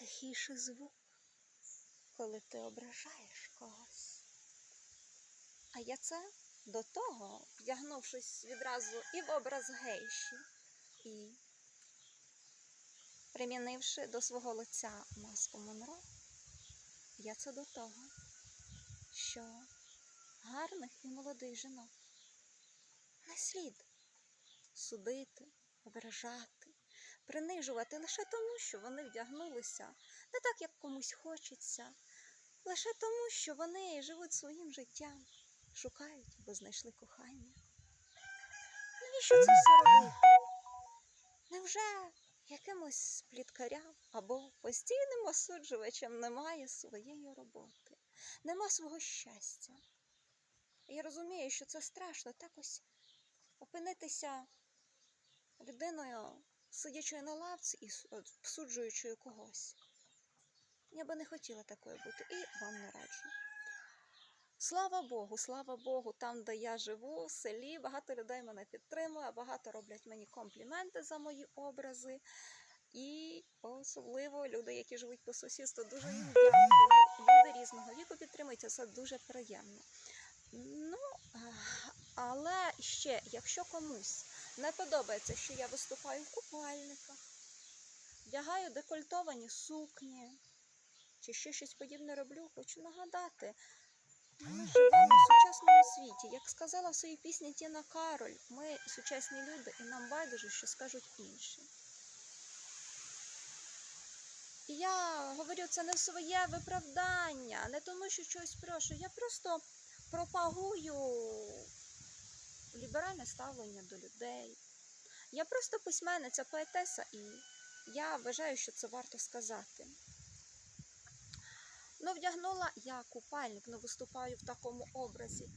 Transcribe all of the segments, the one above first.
тихіший звук, коли ти ображаєш когось. А я це до того, вдягнувшись відразу і в образ гейші, і примінивши до свого лиця маску Монро, я це до того, що гарних і молодих жінок не слід судити, ображати, принижувати лише тому, що вони вдягнулися не так, як комусь хочеться, лише тому, що вони живуть своїм життям, шукають або знайшли кохання. Навіщо це все робити? Невже якимось пліткарям або постійним осуджувачем немає своєї роботи, нема свого щастя? Я розумію, що це страшно так ось опинитися людиною, сидячою на лавці і от, когось. Я би не хотіла такою бути і вам не раджу. Слава Богу, слава Богу, там, де я живу, в селі, багато людей мене підтримує, багато роблять мені компліменти за мої образи. І особливо люди, які живуть по сусідству, дуже їм дякую. Люди різного віку підтримують, це дуже приємно. Ну, але ще, якщо комусь не подобається, що я виступаю в купальниках, вдягаю декольтовані сукні чи ще щось подібне роблю, хочу нагадати. Ми живемо в сучасному світі. Як сказала в своїй пісні Тіна Кароль, ми сучасні люди і нам байдуже, що скажуть інші. І я говорю це не в своє виправдання, не тому, що щось прошу. Я просто пропагую ліберальне ставлення до людей. Я просто письменниця, поетеса, і я вважаю, що це варто сказати. Ну, вдягнула я купальник, ну виступаю в такому образі.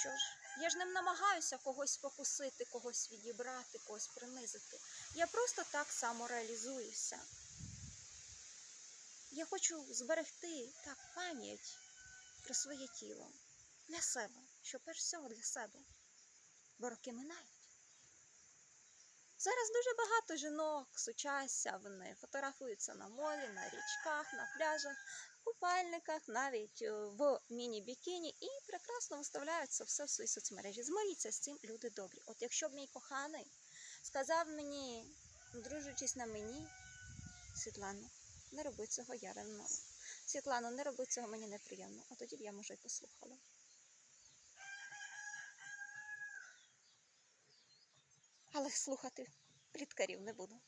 Що ж? Я ж не намагаюся когось спокусити, когось відібрати, когось принизити. Я просто так само реалізуюся. Я хочу зберегти так пам'ять про своє тіло для себе, що перш всього для себе. Бо роки минають. Зараз дуже багато жінок сучасся, вони фотографуються на морі, на річках, на пляжах, купальниках, навіть е, в міні-бікіні і прекрасно виставляють це все в свої соцмережі. Змиріться з цим, люди добрі. От якщо б мій коханий сказав мені, дружачись на мені, Світлано, не роби цього, я ревную. Світлано, не роби цього, мені неприємно. А тоді б я, може, й послухала. Але слухати пліткарів не буду.